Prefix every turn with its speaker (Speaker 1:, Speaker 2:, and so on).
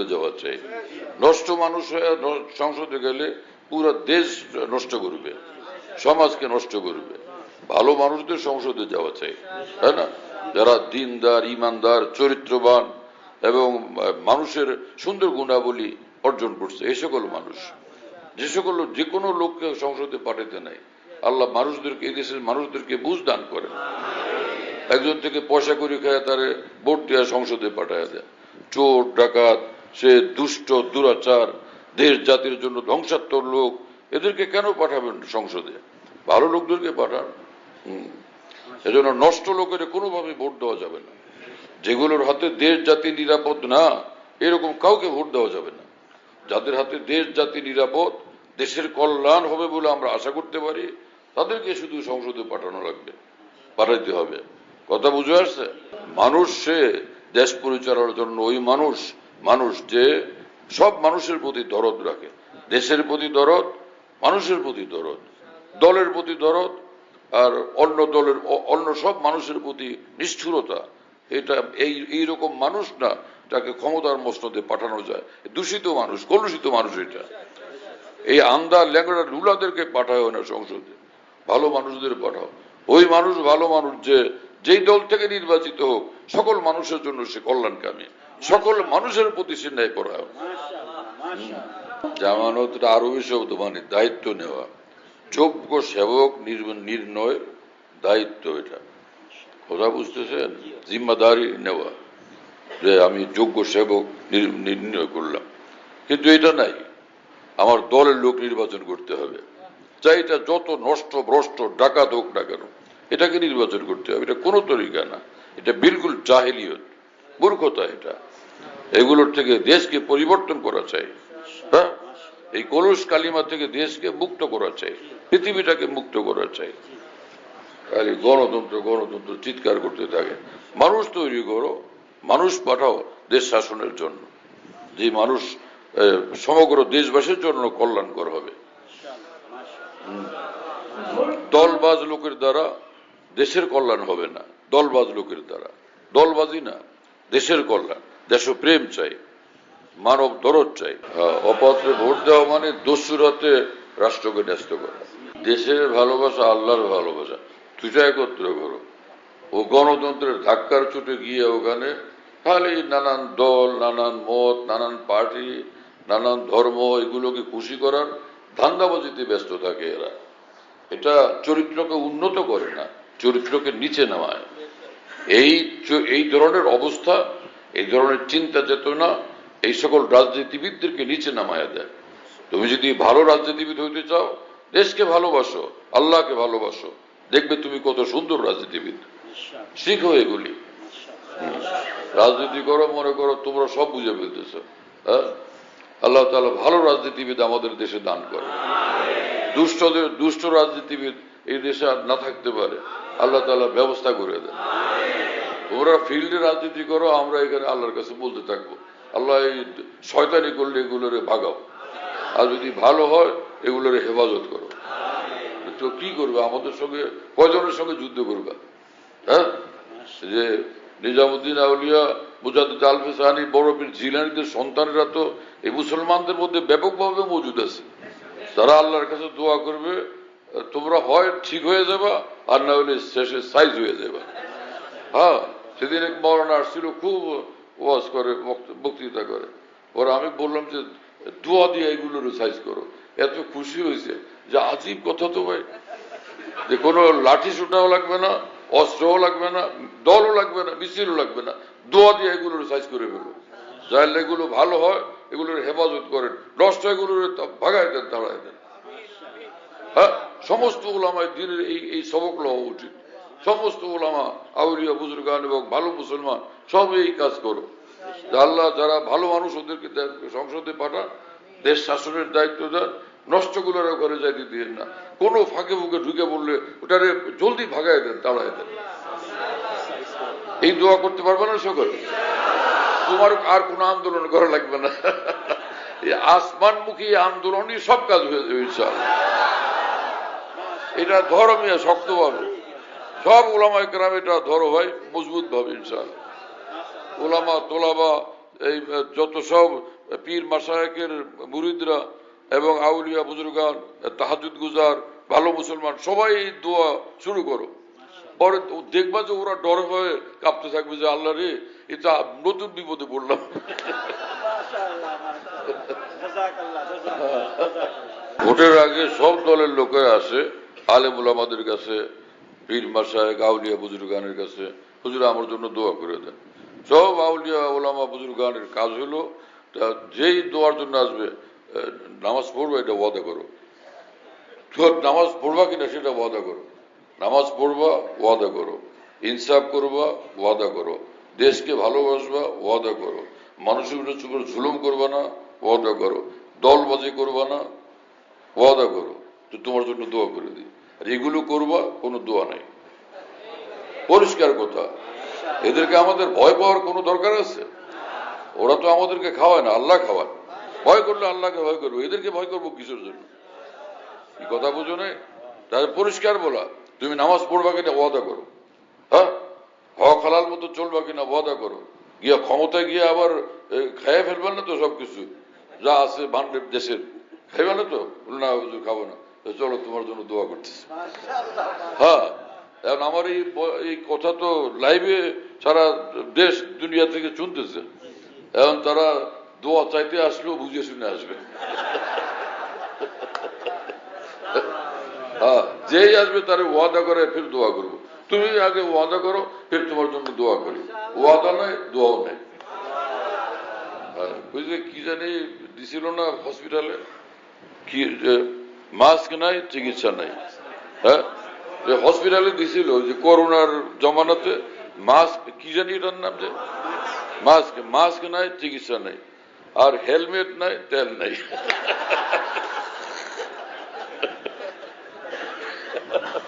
Speaker 1: যাওয়া নষ্ট মানুষ সংসদে গেলে পুরো দেশ নষ্ট করবে, সমাজকে নষ্ট করবে। ভালো মানুষদের সংসদে যাওয়া চাই, তাই না? যারা দিনদার, ইমানদার, চরিত্রবান এবং মানুষের সুন্দর গুণাবলী অর্জন করছে এই সকল মানুষ। যে সকল যে কোনো লোককে সংসদে পাঠাতে নাই। আল্লাহ মানুষদেরকে, এই দেশের মানুষদেরকে বুঝ দান করেন একজন থেকে পয়সা করে খায় তারে ভোট দেওয়া সংসদে পাঠায় দেয়। চোর, ডাকাত সে দুষ্ট, দুরাচার, দেশ জাতির জন্য ধ্বংসাত্মক লোক, এদেরকে কেন পাঠাবেন সংসদে? ভালো লোকদেরকে পাঠান। এজন্য নষ্ট লোকের কোনোভাবে ভোট দেওয়া যাবে না। যেগুলোর হাতে দেশ জাতি নিরাপদ না, এরকম কাউকে ভোট দেওয়া যাবে না। যাদের হাতে দেশ জাতি নিরাপদ, দেশের কল্যাণ হবে বলে আমরা আশা করতে পারি, তাদেরকে শুধু সংসদে পাঠানো লাগবে, পাঠাইতে হবে। কথা বুঝে আসছে? মানুষ সে দেশ পরিচালনার জন্য ওই মানুষ মানুষ যে সব মানুষের প্রতি দরদ রাখে। দেশের প্রতি দরদ, মানুষের প্রতি দরদ, দলের প্রতি দরদ, আর অন্য দলের, অন্য সব মানুষের প্রতি নিষ্ঠুরতা। এটা, এই এইরকম মানুষ না, যাকে ক্ষমতার মসনদে পাঠানো যায়। দূষিত মানুষ, কলুষিত মানুষ এটা। এই আন্দা ল্যাংড়া লুলাদেরকে পাঠায় না সংসদে। ভালো মানুষদের পাঠাও। ওই মানুষ ভালো মানুষ যে যেই দল থেকে নির্বাচিত হোক সকল মানুষের জন্য সে কল্যাণকামী। সকল মানুষের প্রতি সে ন্যায় পড়ায় জামানতটা আরও বেশি মানে দায়িত্ব নেওয়া। যোগ্য সেবক নির- নির্ণয়ের দায়িত্ব এটা। কথা বুঝতেছেন? জিম্মাদারি নেওয়া। যে আমি যোগ্য সেবক নির- নির্ণয় করলাম। কিন্তু এটা নাই। আমার দলের লোক নির্বাচন করতে হবে। চাই এটা যত নষ্ট ভ্রষ্ট ডাকাত হোক না কেন। এটাকে নির্বাচন করতে হবে। এটা কোনো তরিকা না। এটা বিলকুল জাহেলিয়ত। মূর্খতা এটা। এগুলোর থেকে দেশকে পরিবর্তন করা চাই। হ্যাঁ? এই কলুষ কালিমা থেকে দেশকে মুক্ত করা চাই। পৃথিবীটাকে মুক্ত করা চাই। খালি গণতন্ত্র গণতন্ত্র চিৎকার করতে থাকে। মানুষ তৈরি করো। মানুষ পাঠাও দেশ শাসনের জন্য। যে মানুষ সমগ্র দেশবাসীর জন্য কল্যাণকর হবে। দলবাজ লোকের দ্বারা দেশের কল্যাণ হবে না। দলবাজ লোকের দ্বারা। দলবাজি না, দেশের কল্যাণ। দেশপ্রেম চাই, মানব দরদ চাই। অপাত্রে ভোট দেওয়া মানে দস্যুরাতে রাষ্ট্রকে ন্যস্ত করা। দেশের ভালোবাসা আল্লাহর ভালোবাসা। দুটা একত্র করো। ও গণতন্ত্রের ধাক্কার চোটে গিয়ে ওখানে খালি নানান দল, নানান মত, নানান পার্টি, নানান ধর্ম, এগুলোকে খুশি করার ধান্দাবাজিতে ব্যস্ত থাকে এরা। এটা চরিত্রকে উন্নত করে না। চরিত্রকে নিচে নামায়। এই এই ধরনের অবস্থা, এই ধরনের চিন্তা চেতনা, এই সকল রাজনীতিবিদদেরকে নিচে নামায়া দেয়। তুমি যদি ভালো রাজনীতিবিদ হইতে চাও, দেশকে ভালোবাসো, আল্লাহকে ভালোবাসো, দেখবে তুমি কত সুন্দর রাজনীতিবিদ। শিখো এগুলি রাজনীতি করো, মনে করো তোমরা সব বুঝে ফেলতেছ। হ্যাঁ? আল্লাহ তাআলা ভালো রাজনীতিবিদ আমাদের দেশে দান করে। দুষ্টদের দুষ্ট রাজনীতিবিদ এই দেশে আর না থাকতে পারে। আল্লাহ তালা ব্যবস্থা করে দেন। তোমরা ফিল্ডে রাজনীতি করো, আমরা এখানে আল্লাহর কাছে বলতে থাকব। আল্লাহ এই শয়তানি করলে এগুলোরে ভাগাও। আর যদি ভালো হয়, এগুলোরে হেফাজত করো। তো কি করবে? আমাদের সঙ্গে, কয়জনের সঙ্গে যুদ্ধ করবে? হ্যাঁ? যে নিজামুদ্দিন আউলিয়া, মুজাদ্দিদ আলফে সাহানি, বড় পীর জিলানিদের সন্তানেরা তো এই মুসলমানদের মধ্যে ব্যাপকভাবে মজুদ আছে। তারা আল্লাহর কাছে দোয়া করবে তোমরা হয় ঠিক হয়ে যাবা, আর না হলে শেষে সাইজ হয়ে যাবা। হ্যাঁ সেদিন এক মরণ আসছিল, খুব ওয়াজ করে বক্তৃতা করে। ওরা আমি বললাম যে, দোয়া দিয়ে এগুলোর সাইজ করো। এত খুশি হয়েছে যে, আজীব কথা তো ভাই। যে, কোনো লাঠি সুটাও লাগবে না, অস্ত্রও লাগবে না, দলও লাগবে না, মিছিলও লাগবে না। দোয়া দিয়ে এগুলোর সাইজ করে ফেলো। যাইলে এগুলো ভালো হয়, এগুলোর হেফাজত করেন। নষ্ট এগুলোর ভাগায় দেন, তাড়ায় দেন। হ্যাঁ সমস্ত ওলামায় দিনের এই এই সবক লওয়া উচিত। সমস্ত ওলামা আউলিয়া, বুজুর্গান এবং ভালো মুসলমান, সব এই কাজ করো। আল্লাহ যারা ভালো মানুষ ওদেরকে সংসদে পাঠান, দেশ শাসনের দায়িত্ব দেন নষ্টগুলোর ঘরে যাইতে দিন না। কোনো ফাঁকে ফুঁকে ঢুকে বললে ওটারে জলদি ভাগায় দেন, তাড়ায় দেন। এই দোয়া করতে পারবে না সকল? তোমার আর কোনো আন্দোলন করা লাগবে না। আসমানমুখী আন্দোলনই সব কাজ হয়ে যাবে, ইনশাআল্লাহ। এটা ধরো মিয়া শক্তভাবে। সব ওলামা গ্রাম এটা ধরো ভাই মজবুত ভাবে ইনশাআল্লাহ। ওলামা তোলাবা এই যত সব পীর মাসায়কের মুরিদরা এবং আউলিয়া বুজুরগান তাহাজুদ গুজার ভালো মুসলমান সবাই দোয়া শুরু করো। পরে দেখবা যে ওরা ডর হয়ে কাঁপতে থাকবে যে আল্লাহ রে এটা নতুন বিপদে পড়লাম। ভোটের আগে সব দলের লোকেরা আসে। আলেমুল আমাদের কাছে, পীর মাসায় আউলিয়া বুজুর্গানের কাছে, হুজুর আমার জন্য দোয়া করে দেন। সব আউলিয়া ওলামা বুজুর্গানের কাজ হলো, তা যেই দোয়ার জন্য আসবে নামাজ পড়ব, এটা ওয়াদা করো। নামাজ পড়বা কিনা সেটা ওয়াদা করো। নামাজ পড়বা, ওয়াদা করো। ইনসাফ করবা, ওয়াদা করো। দেশকে ভালোবাসবা, ওয়াদা করো। মানুষের উপর জুলুম করবা না, ওয়াদা করো। দলবাজি করবা না, ওয়াদা করো। তো তোমার জন্য দোয়া করে দিই। আর এগুলো করবা, কোনো দোয়া নাই। পরিষ্কার কথা। এদেরকে আমাদের ভয় পাওয়ার কোনো দরকার আছে? ওরা তো আমাদেরকে খাওয়ায় না, আল্লাহ খাওয়ায়। ভয় করলে আল্লাহকে ভয় করব। এদেরকে ভয় করব কিসের জন্য? কি কথা বুঝো নাই? তাদের পরিষ্কার বলা, তুমি নামাজ পড়বা কিনা ওয়াদা করো। হ্যাঁ? হক হালাল মতো চলবা কিনা ওয়াদা করো। গিয়া ক্ষমতায় গিয়ে আবার খেয়ে ফেলবেন না তো সবকিছু? যা আছে ভান্ডের দেশের। খাইবে না তো? না খাব না। চলো তোমার জন্য দোয়া করতেছি। হ্যাঁ এখন আমার এই এই কথা তো লাইভে সারা দেশ দুনিয়া থেকে শুনতেছে। এখন তারা দোয়া চাইতে আসলেও বুঝে শুনে আসবে। হ্যাঁ যেই আসবে তারে ওয়াদা করে ফের দোয়া করব। তুমি আগে ওয়াদা করো ফের তোমার জন্য দোয়া করি। ওয়াদা নয় দোয়াও নেই। হ্যাঁ, ওই যে কি জানি দিছিল না হসপিটালে কি মাস্ক নাই, চিকিৎসা নাই। হ্যাঁ? যে হসপিটালে দিছিল যে করোনার জমানাতে, মাস্ক, কি জানি এটার নাম যে? মাস্ক মাস্ক নাই, চিকিৎসা নাই। আর হেলমেট নাই, তেল নাই।